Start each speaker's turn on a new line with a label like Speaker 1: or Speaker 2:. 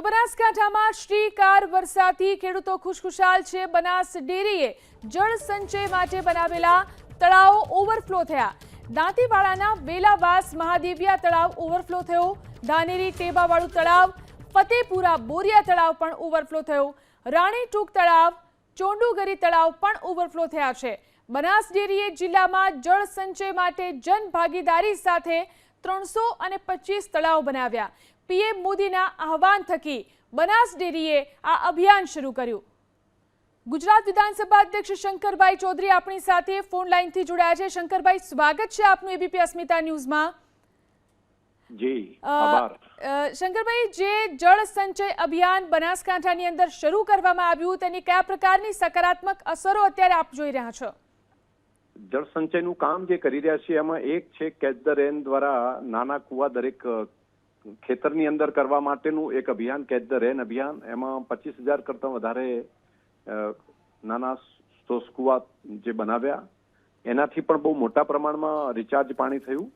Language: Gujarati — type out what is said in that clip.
Speaker 1: તો બનાસકાંઠામાં શ્રીકાર વરસાદથી ખેડૂતો ખુશખુશાલ છે. બનાસ ડેરીએ જળ સંચય માટે બનાવેલા તળાવો ઓવરફ્લો થયા. દાંતીવાડાના વેલાવાસ મહાદેવિયા તળાવ ઓવરફ્લો થયો. ધાનેરી ટેબાવાળું તળાવ, ફતેપુરા બોરિયા તળાવ પણ ઓવરફ્લો થયો. રાણીટૂંક તળાવ, ચોંડુગરી તળાવ પણ ઓવરફ્લો થયા છે. બનાસ ડેરીએ જિલ્લામાં જળ સંચય માટે જન ભાગીદારી સાથે ત્રણસો અને પચીસ તળાવ બનાવ્યા. પીએમ મોદીના આહવાન થકી બનાસ ડેરીએ આ અભિયાન શરૂ કર્યું. ગુજરાત વિધાનસભા અધ્યક્ષ શંકરભાઈ ચૌધરી આપણી સાથે ફોન લાઈનથી જોડાયા છે. શંકરભાઈ સ્વાગત છે આપનું એબીપી અસ્મિતા ન્યૂઝમાં.
Speaker 2: જી
Speaker 1: શંકરભાઈ જે જળ સંચય અભિયાન બનાસકાંઠાની અંદર શરૂ કરવામાં આવ્યું તેની કયા પ્રકારની સકારાત્મક અસરો અત્યારે આપ જોઈ રહ્યા છો?
Speaker 2: જળ સંચયનું કામ જે કરી રહ્યા છે, એમાં એક છે કેચ ધ રેન દ્વારા નાના કુવા દરેક ખેતરની અંદર કરવા માટેનું એક અભિયાન કેચ ધ રેન અભિયાન. એમાં પચીસ હજાર કરતાં વધારે નાના સોસ કુવા જે બનાવ્યા. એનાથી પણ બહુ મોટા પ્રમાણમાં રિચાર્જ પાણી થયું.